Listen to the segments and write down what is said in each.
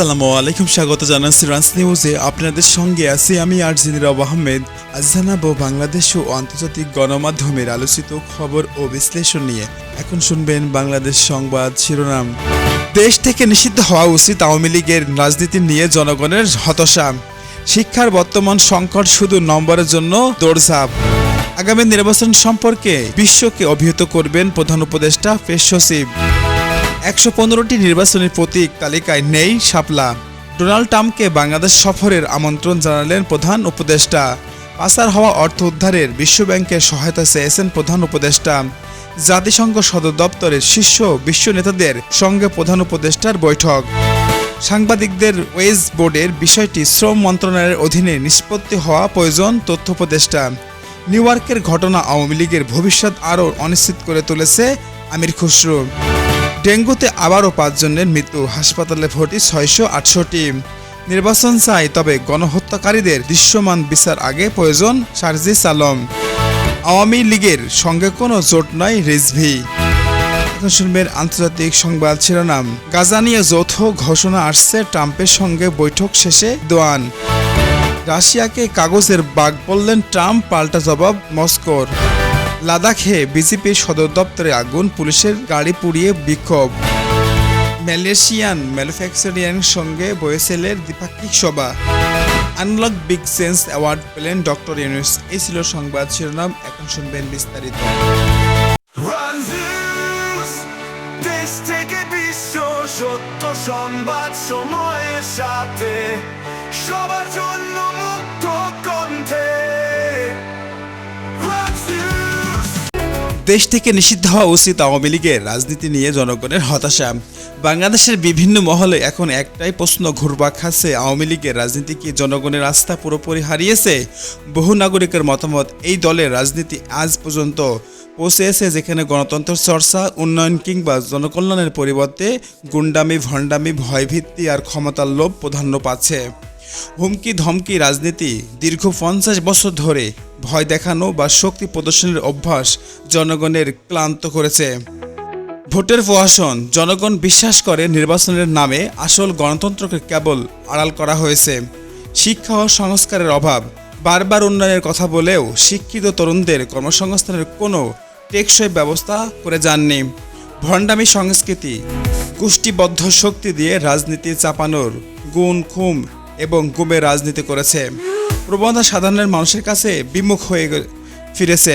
আসসালামু আলাইকুম, স্বাগত জানাচ্ছি রান্স নিউজে আপনাদের সঙ্গে আছি আমি আরজিন রব আহমেদ। আজ জানাব বাংলাদেশ ও আন্তর্জাতিক গণমাধ্যমের আলোচিত খবর ও বিশ্লেষণ নিয়ে। এখন শুনবেন বাংলাদেশ সংবাদ শিরোনাম। দেশ থেকে নিষিদ্ধ হওয়া উচিত আওয়ামী লীগের রাজনীতি নিয়ে জনগণের হতাশা। শিক্ষার বর্তমান সংকট শুধু নম্বরের জন্য দৌড়ঝাঁপ। আগামী নির্বাচন সম্পর্কে বিশ্বকে অভিহিত করবেন প্রধান উপদেষ্টা পেশ সচিব। একশো পনেরোটি নির্বাচনী প্রতীক তালিকায় নেই শাপলা। ডোনাল্ড ট্রাম্পকে বাংলাদেশ সফরের আমন্ত্রণ জানালেন প্রধান উপদেষ্টা। পাচার হওয়া অর্থ উদ্ধারের বিশ্বব্যাংকের সহায়তা চেয়েছেন প্রধান উপদেষ্টা। জাতিসংঘ সদর দপ্তরের শীর্ষ বিশ্ব নেতাদের সঙ্গে প্রধান উপদেষ্টার বৈঠক। সাংবাদিকদের ওয়েজ বোর্ডের বিষয়টি শ্রম মন্ত্রণালয়ের অধীনে নিষ্পত্তি হওয়া প্রয়োজন, তথ্য উপদেষ্টা। নিউ ইয়র্কের ঘটনা আওয়ামী লীগের ভবিষ্যৎ আরও অনিশ্চিত করে তুলেছে আমির খুসরু। ডেঙ্গুতে আবারও পাঁচজনের মৃত্যু। হাসপাতালে ভর্তি ছয়শো আটষট্টি। নির্বাচন চাই, তবে গণহত্যাকারীদের দৃশ্যমান বিচার আগে প্রয়োজন সারজিস আলম আওয়ামী লীগের সঙ্গে কোনো জোট নয় রিজভি। শুনবেন আন্তর্জাতিক সংবাদ শিরোনাম। গাজা নিয়ে যৌথ ঘোষণা আসছে, ট্রাম্পের সঙ্গে বৈঠক শেষে দোয়ান। রাশিয়াকে কাগজের বাঘ বললেন ট্রাম্প, পাল্টা জবাব মস্কোর। লাদাখে বিজেপির সদর দপ্তরে আগুন, পুলিশের গাড়ি পুড়িয়ে বিক্ষোভ। মালয়েশিয়ান ম্যানুফ্যাকচারিয়ার সঙ্গে বয়েসেলের দ্বিপাক্ষিক সভা। আনলক বিগ সেন্স অ্যাওয়ার্ড পেলেন ডক্টর ইউনুস। এই ছিল সংবাদ শিরোনাম, এখন শুনবেন বিস্তারিত। সত্য সংবাদ সময়ের সাথে। সবার জন্য দেশ থেকে নিষিদ্ধ হওয়া উচিত আওয়ামী লীগের রাজনীতি নিয়ে জনগণের হতাশা। বাংলাদেশের বিভিন্ন মহলে এখন একটাই প্রশ্ন ঘুরপাক খাচ্ছে আওয়ামী লীগের রাজনীতি কি জনগণের আস্থা পুরোপুরি হারিয়েছে? বহু নাগরিকের মতামত, এই দলের রাজনীতি আজ পর্যন্ত পৌঁছেছে যেখানে গণতন্ত্র চর্চা, উন্নয়ন কিংবা জনকল্যাণের পরিবর্তে গুন্ডামি, ভণ্ডামি ভয়ভিত্তি আর ক্ষমতার লোভ প্রাধান্য পাচ্ছে। হুমকি ধমকি রাজনীতি দীর্ঘ পঞ্চাশ বছর ধরে ভয় দেখানো বা শক্তি প্রদর্শনের অভ্যাস জনগণের ক্লান্ত করেছে। ভোটের প্রহসন, জনগণ বিশ্বাস করে নির্বাচনের নামে আসল গণতন্ত্রকে কেবল আড়াল করা হয়েছে। শিক্ষা ও সংস্কারের অভাব, বারবার উন্নয়নের কথা বলেও শিক্ষিত তরুণদের কর্মসংস্থানের কোনো টেকসই ব্যবস্থা করে যাননি। ভণ্ডামি সংস্কৃতি, গোষ্ঠীবদ্ধ শক্তি দিয়ে রাজনীতি চাপানোর গুণ, খুম এবং গুমের রাজনীতি করেছে। প্রবণতা সাধারণের মানুষের কাছে বিমুখ হয়ে ফিরেছে।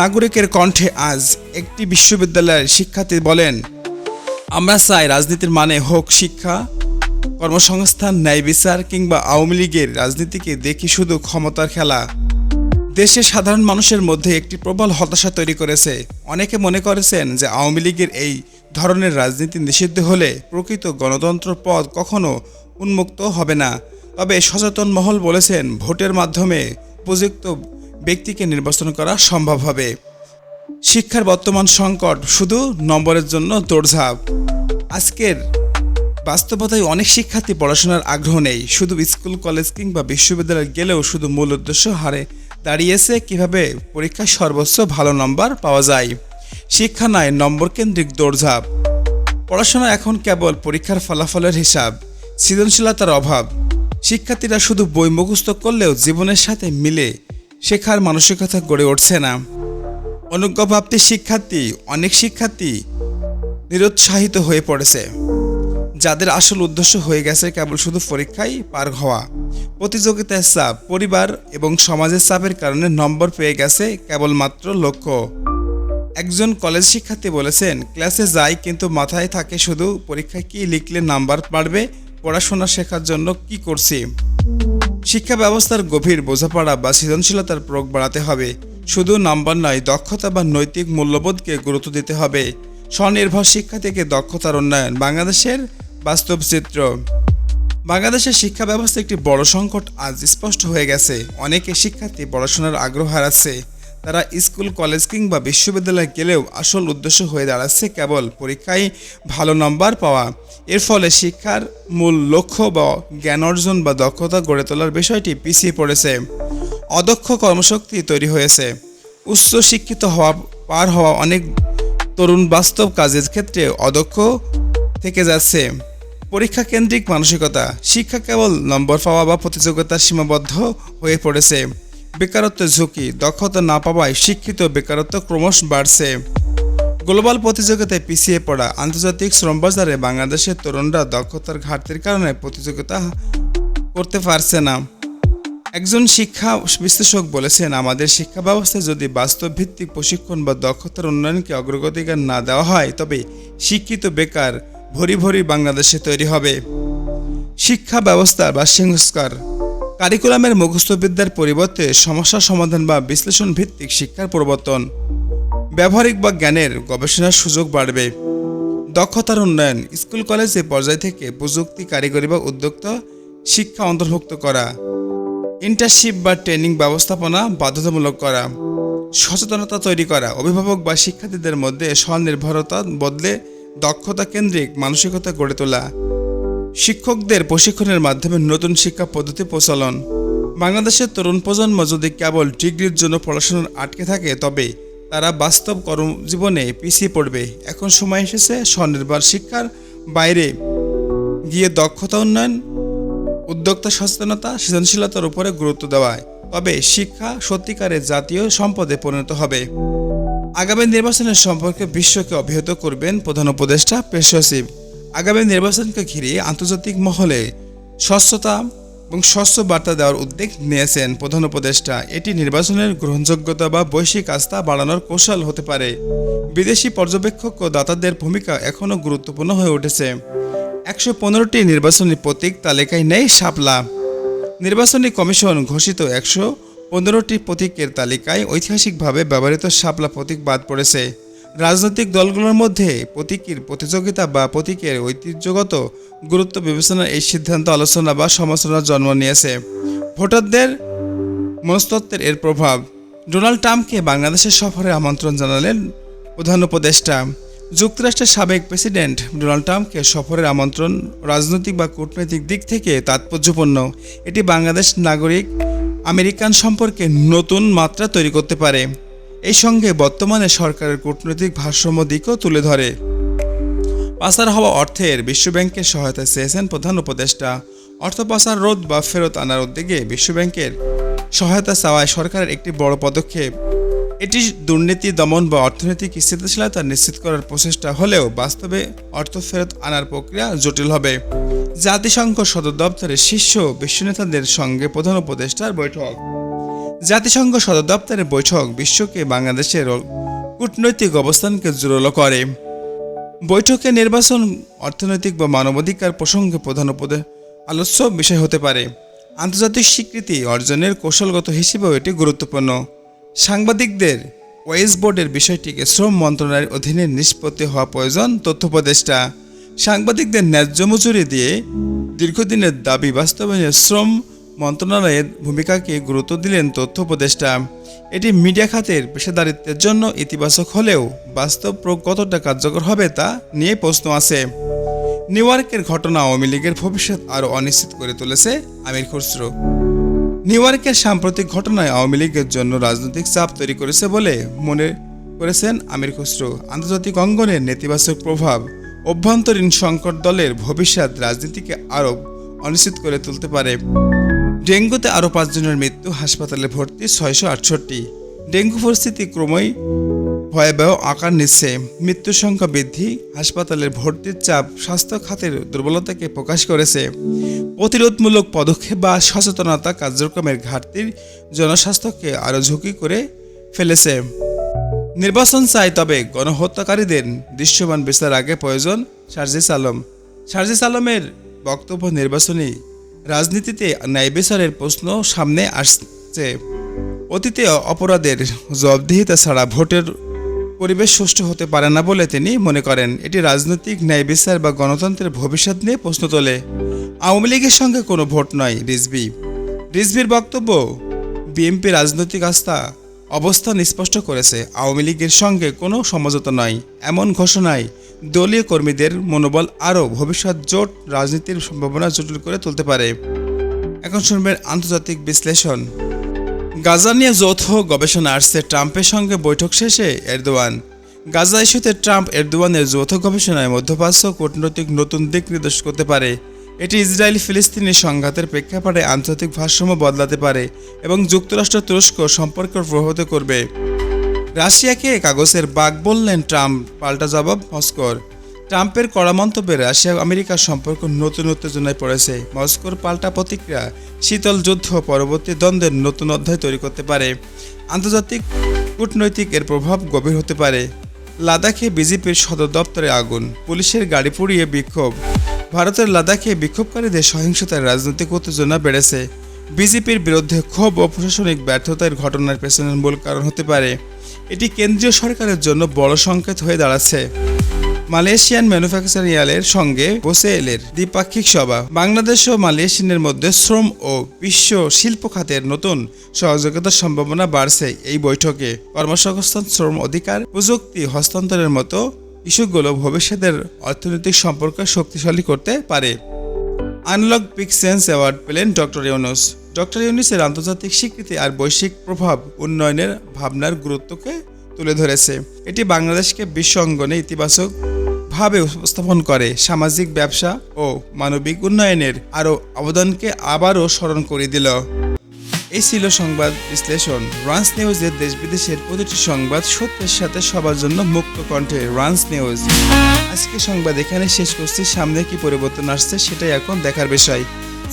নাগরিকের কণ্ঠে আজ একটি বিশ্ববিদ্যালয়ের শিক্ষার্থী বলেন, আমরা চাই রাজনীতির মানে হোক শিক্ষা, কর্মসংস্থান, ন্যায় বিচার কিংবা আওয়ামী লীগের রাজনীতিকে দেখি শুধু ক্ষমতার খেলা। দেশে সাধারণ মানুষের মধ্যে একটি প্রবল হতাশা তৈরি করেছে। অনেকে মনে করেছেন যে আওয়ামী লীগের এই ধরনের রাজনীতি নিষিদ্ধ হলে প্রকৃত গণতন্ত্র পদ কখনো উন্মুক্ত হবে না। তবে সচেতন মহল বলেছেন, ভোটের মাধ্যমে উপযুক্ত ব্যক্তিকে নির্বাচন করা সম্ভব হবে। শিক্ষার বর্তমান সংকট শুধু নম্বরের জন্য দৌড়ঝাঁপ। আজকের বাস্তবতায় অনেক শিক্ষার্থী পড়াশোনার আগ্রহ নেই। শুধু স্কুল, কলেজ কিংবা বিশ্ববিদ্যালয়ে গেলেও শুধু মূল উদ্দেশ্য হারে দাঁড়িয়েছে কীভাবে পরীক্ষায় সর্বোচ্চ ভালো নম্বর পাওয়া যায়। শিক্ষা নয়, নম্বর কেন্দ্রিক দৌড়ঝাঁপ। পড়াশোনা এখন কেবল পরীক্ষার ফলাফলের হিসাব, সৃজনশীলতার অভাব। শিক্ষার্থীরা শুধু বই মুখস্থ করলেও জীবনের সাথে মিলে শেখার মানসিকতা গড়ে উঠছে না। অনুজ্ঞাপ্রাপ্তির শিক্ষার্থী অনেক শিক্ষার্থী নিরুৎসাহিত হয়ে পড়েছে। যাদের আসল উদ্দেশ্য হয়ে গেছে কেবল শুধু পরীক্ষায় পার হওয়া। প্রতিযোগিতার চাপ, পরিবার এবং সমাজের চাপের কারণে নম্বর পেয়ে গেছে কেবলমাত্র লক্ষ্য। একজন কলেজ শিক্ষার্থী বলেছেন, ক্লাসে যাই কিন্তু মাথায় থাকে শুধু পরীক্ষায় কি লিখলে নাম্বার বাড়বে পড়াশোনা শেখার জন্য কি করছি? শিক্ষা ব্যবস্থার গভীর বোঝাপড়া বা সৃজনশীলতার প্রয়োগ বাড়াতে হবে। শুধু নাম্বার নয়, দক্ষতা বা নৈতিক মূল্যবোধকে গুরুত্ব দিতে হবে। স্বনির্ভর শিক্ষা থেকে দক্ষতার উন্নয়ন, বাংলাদেশের বাস্তব চিত্র বাংলাদেশের শিক্ষা ব্যবস্থা একটি বড় সংকট আজ স্পষ্ট হয়ে গেছে। অনেকে শিক্ষার্থী পড়াশোনার আগ্রহ হারাচ্ছে। তারা স্কুল, কলেজ কিংবা বিশ্ববিদ্যালয়ে গেলেও আসল উদ্দেশ্য হয়ে দাঁড়াচ্ছে কেবল পরীক্ষায় ভালো নম্বর পাওয়া। এর ফলে শিক্ষার মূল লক্ষ্য বা জ্ঞান অর্জন বা দক্ষতা গড়ে তোলার বিষয়টি পিছিয়ে পড়েছে। অদক্ষ কর্মশক্তি তৈরি হয়েছে। উচ্চ শিক্ষিত হওয়া, পার হওয়া অনেক তরুণ বাস্তব কাজের ক্ষেত্রে অদক্ষ থেকে যাচ্ছে। পরীক্ষা কেন্দ্রিক মানসিকতা। শিক্ষা কেবল নম্বর পাওয়া বা প্রতিযোগিতার সীমাবদ্ধ হয়ে পড়েছে। বেকারত্বের ঝুঁকি, দক্ষতা না পাওয়ায় শিক্ষিত বেকারত্ব ক্রমশ বাড়ছে। গ্লোবাল প্রতিযোগিতায় পিছিয়ে পড়া আন্তর্জাতিক শ্রম বাজারে বাংলাদেশের তরুণরা দক্ষতার ঘাটতির কারণে প্রতিযোগিতা করতে পারছে না। একজন শিক্ষা বিশ্লেষক বলেছেন, আমাদের শিক্ষা ব্যবস্থায় যদি বাস্তব ভিত্তিক প্রশিক্ষণ বা দক্ষতার উন্নয়নকে অগ্রগতিকার না দেওয়া হয়, তবে শিক্ষিত বেকার ভরি ভরি বাংলাদেশে তৈরি হবে। শিক্ষা ব্যবস্থা বা সংস্কার কারিকুলামের মুখস্থবিদ্যার পরিবর্তে সমস্যা সমাধান বা বিশ্লেষণ ভিত্তিক শিক্ষার প্রবর্তন। ব্যবহারিক বা জ্ঞানের গবেষণার সুযোগ বাড়বে। দক্ষতার উন্নয়ন, স্কুল, কলেজে পর্যায় থেকে প্রযুক্তি, কারিগরি বা উদ্যোক্তা শিক্ষা অন্তর্ভুক্ত করা। ইন্টার্নশিপ বা ট্রেনিং ব্যবস্থাপনা বাধ্যতামূলক করা। সচেতনতা তৈরি করা। অভিভাবক বা শিক্ষার্থীদের মধ্যে স্বনির্ভরতা বদলে দক্ষতা কেন্দ্রিক মানসিকতা গড়ে তোলা। শিক্ষকদের প্রশিক্ষণের মাধ্যমে নতুন শিক্ষা পদ্ধতি প্রচলন। বাংলাদেশের তরুণ প্রজন্ম যদি কেবল ডিগ্রির জন্য পড়াশোনার আটকে থাকে, তবে তারা বাস্তব কর্মজীবনে পিছিয়ে পড়বে। এখন সময় এসেছে স্বনির্ভর শিক্ষার বাইরে গিয়ে দক্ষতা উন্নয়ন, উদ্যোক্তা সচেতনতা, সৃজনশীলতার উপরে গুরুত্ব দেওয়ায় তবে শিক্ষা সত্যিকারের জাতীয় সম্পদে পরিণত হবে। আগামী নির্বাচনের সম্পর্কে বিশ্বকে অবহিত করবেন প্রধান উপদেষ্টা পেশ সচিব আগামী নির্বাচনকে ঘিরে আন্তর্জাতিক মহলে স্বচ্ছতা এবং স্বচ্ছ বার্তা দেওয়ার উদ্যোগ নিয়েছেন প্রধান উপদেষ্টা। এটি নির্বাচনের গ্রহণযোগ্যতা বা বৈশ্বিক আস্থা বাড়ানোর কৌশল হতে পারে। বিদেশি পর্যবেক্ষক ও দাতাদের ভূমিকা এখনও গুরুত্বপূর্ণ হয়ে উঠেছে। একশো পনেরোটি নির্বাচনী প্রতীক তালিকায় নেই শাপলা। নির্বাচনী কমিশন ঘোষিত একশো পনেরোটি প্রতীকের তালিকায় ঐতিহাসিকভাবে ব্যবহৃত শাপলা প্রতীক বাদ পড়েছে। রাজনৈতিক দলগুলোর মধ্যে প্রতীকীর প্রতিযোগিতা বা প্রতীকের ঐতিহ্যগত গুরুত্ব বিবেচনার এই সিদ্ধান্ত আলোচনা বা সমালোচনার জন্ম নিয়েছে। ভোটারদের মনস্তত্ত্বের এর প্রভাব। ডোনাল্ড ট্রাম্পকে বাংলাদেশের সফরে আমন্ত্রণ জানালেন প্রধান উপদেষ্টা। যুক্তরাষ্ট্রের সাবেক প্রেসিডেন্ট ডোনাল্ড ট্রাম্পকে সফরের আমন্ত্রণ রাজনৈতিক বা কূটনৈতিক দিক থেকে তাৎপর্যপূর্ণ। এটি বাংলাদেশ নাগরিক আমেরিকান সম্পর্কে নতুন মাত্রা তৈরি করতে পারে। এই সঙ্গে বর্তমানে সরকারের কূটনৈতিক ভারসাম্য দিকও তুলে ধরে। পাচার হওয়া অর্থের বিশ্বব্যাংকের সহায়তা চেয়েছেন প্রধান উপদেষ্টা। অর্থ পাচার রোধ বা ফেরত আনার উদ্যোগে বিশ্বব্যাংকের সহায়তা চাওয়ায় সরকারের একটি বড় পদক্ষেপ। এটি দুর্নীতি, দমন বা অর্থনৈতিক স্থিতিশীলতা নিশ্চিত করার প্রচেষ্টা হলেও বাস্তবে অর্থ ফেরত আনার প্রক্রিয়া জটিল হবে। জাতিসংঘ সদর দপ্তরের শীর্ষ বিশ্ব নেতাদের সঙ্গে প্রধান উপদেষ্টার বৈঠক। জাতিসংঘ সদর দপ্তরের বৈঠক বিশ্বকে বাংলাদেশের কূটনৈতিক অবস্থানকে জোরালো করে। বৈঠকে নির্বাচন, অর্থনৈতিক বা মানবাধিকার প্রসঙ্গে প্রধান আলোচ্য বিষয় হতে পারে। আন্তর্জাতিক স্বীকৃতি অর্জনের কৌশলগত হিসেবেও এটি গুরুত্বপূর্ণ। সাংবাদিকদের ওয়েস বোর্ডের বিষয়টিকে শ্রম মন্ত্রণালয়ের অধীনে নিষ্পত্তি হওয়া প্রয়োজন, তথ্য উপদেষ্টা। সাংবাদিকদের ন্যায্য মজুরি দিয়ে দীর্ঘদিনের দাবি বাস্তবায়নে শ্রম মন্ত্রণালয়ের ভূমিকাকে গুরুত্ব দিলেন তথ্য উপদেষ্টা। এটি মিডিয়া খাতের পেশাদারিত্বের জন্য ইতিবাচক হলেও বাস্তব প্রয়োগ কতটা কার্যকর হবে তা নিয়ে প্রশ্ন আছে। নিউ ইয়র্কের ঘটনা আওয়ামী লীগের ভবিষ্যৎ আরও অনিশ্চিত করে তুলেছে আমির খুসরো। নিউ ইয়র্কের সাম্প্রতিক ঘটনায় আওয়ামী লীগের জন্য রাজনৈতিক চাপ তৈরি করেছে বলে মনে করেছেন আমির খুসরো। আন্তর্জাতিক অঙ্গনের নেতিবাচক প্রভাব, অভ্যন্তরীণ সংকট দলের ভবিষ্যৎ রাজনীতিকে আরও অনিশ্চিত করে তুলতে পারে। ডেঙ্গুতে আরও পাঁচজনের মৃত্যু, হাসপাতালে ভর্তি ছয়শো আটষট্টি। ডেঙ্গু পরিস্থিতি ক্রমই ভয়াবহ আকার নিচ্ছে। মৃত্যুর সংখ্যা বৃদ্ধি, হাসপাতালের ভর্তির চাপ স্বাস্থ্য খাতের দুর্বলতাকে প্রকাশ করেছে। প্রতিরোধমূলক পদক্ষেপ বা সচেতনতা কার্যক্রমের ঘাটতির জনস্বাস্থ্যকে আরও ঝুঁকি করে ফেলেছে। নির্বাচন চাই তবে গণহত্যাকারীদের দৃশ্যমান বিচার আগে প্রয়োজন সার্জিস আলম। সার্জিস আলমের বক্তব্য নির্বাচনী রাজনীতিতে ন্যায় বিচারের প্রশ্ন সামনে আসছে। অতীতে অপরাধের জবাবদিহিতা ছাড়া ভোটের পরিবেশ সুষ্ঠু হতে পারে না বলে তিনি মনে করেন। এটি রাজনৈতিক ন্যায় বিচার বা গণতন্ত্রের ভবিষ্যৎ নিয়ে প্রশ্ন তোলে। আওয়ামী লীগের সঙ্গে কোনো ভোট নয় রিজবি রিজবির বক্তব্য, বিএনপি রাজনৈতিক আস্থা, অবস্থান স্পষ্ট করেছে। আওয়ামী লীগের সঙ্গে কোনো সমঝোতা নয়, এমন ঘোষণায় দলীয় কর্মীদের মনোবল আরও ভবিষ্যৎ জোট রাজনীতির সম্ভাবনা জটিল করে তুলতে পারে। এখন শুনবেন আন্তর্জাতিক বিশ্লেষণ। গাজা নিয়ে যৌথ গবেষণা আসছে ট্রাম্পের সঙ্গে বৈঠক শেষে এরদোয়ান। গাজা ইস্যুতে ট্রাম্প এরদোয়ানের যৌথ গবেষণায় মধ্যপ্রাচ্য কূটনৈতিক নতুন দিক নির্দেশ করতে পারে। এটি ইসরায়েল ফিলিস্তিনি সংঘাতের প্রেক্ষাপটে আন্তর্জাতিক ভারসাম্য বদলাতে পারে এবং যুক্তরাষ্ট্র তুরস্ক সম্পর্ক প্রভাবিত করবে। রাশিয়াকে কাগজের বাঘ বললেন ট্রাম্প। পাল্টা জবাব, মস্কোর। ট্রাম্পের কড়া মন্তব্যে রাশিয়া আমেরিকার সম্পর্ক নতুন উত্তেজনায় পড়েছে। মস্কোর পাল্টা প্রতিক্রিয়া শীতল যুদ্ধ পরবর্তী দ্বন্দ্বের নতুন অধ্যায় তৈরি করতে পারে। আন্তর্জাতিক কূটনৈতিক এর প্রভাব গভীর হতে পারে। লাদাখে বিজেপির সদর দপ্তরে আগুন, পুলিশের গাড়ি পুড়িয়ে বিক্ষোভ। ভারতের লাদাখে বিক্ষোভকারীদের সহিংসতার রাজনৈতিক উত্তেজনা বেড়েছে। বিজেপির বিরুদ্ধে ক্ষোভ ও প্রশাসনিক ব্যর্থতার ঘটনার পেছনের মূল কারণ হতে পারে। এটি কেন্দ্রীয় সরকারের জন্য বড় সংকেত হয়ে দাঁড়াচ্ছে। মালয়েশিয়ান ম্যানুফ্যাকচারিয়ালের সঙ্গে বসেলের দ্বিপাক্ষিক সভা। বাংলাদেশ ও মালয়েশিয়ানের মধ্যে শ্রম ও বিশ্ব শিল্প খাতের নতুন সহযোগিতার সম্ভাবনা বাড়ছে এই বৈঠকে। কর্মসংস্থান, শ্রম অধিকার, প্রযুক্তি হস্তান্তরের মতো ইস্যুগুলো ভবিষ্যতের অর্থনৈতিক সম্পর্ক শক্তিশালী করতে পারে। আনলক বিগ সেন্স অ্যাওয়ার্ড পেলেন ডক্টর ইউনুস। ডক্টর ইউনিসের আন্তর্জাতিক স্বীকৃতি আর বৈশ্বিক প্রভাব উন্নয়নের ভাবনার গুরুত্বকে তুলে ধরেছে। এটি বাংলাদেশকে বিশ্ব অঙ্গনে ইতিবাচক ভাবে উপস্থাপন করে। সামাজিক ব্যবসা ও মানবিক উন্নয়নের আরও অবদানকে আবারও স্মরণ করে দিল। এই ছিল সংবাদ বিশ্লেষণ। রান্স নিউজের দেশ বিদেশের প্রতিটি সংবাদ সত্যের সাথে সবার জন্য মুক্ত কণ্ঠে রান্স নিউজ। আজকে সংবাদ এখানে শেষ করছি। সামনে কি পরিবর্তন আসছে সেটাই এখন দেখার বিষয়।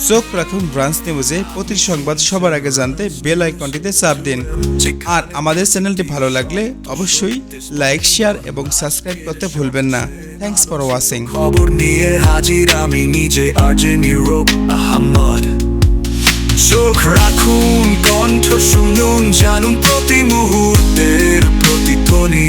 চোখ রাখুন ব্রাঞ্চ নিউজে। প্রতিটি সংবাদ সবার আগে জানতে বেল আইকনটিতে চাপ দিন। আর আমাদের চ্যানেলটি ভালো লাগলে অবশ্যই লাইক শেয়ার এবং সাবস্ক্রাইব করতে ভুলবেন না। থ্যাংকস ফর ওয়াচিং খবর নিয়ে হাজির আমি নিজে আর্জেন ইউরোপ আহমদ। চোখ রাখুন কণ্ঠ শুনুন জানুন প্রতি মুহূর্তের প্রতিধ্বনি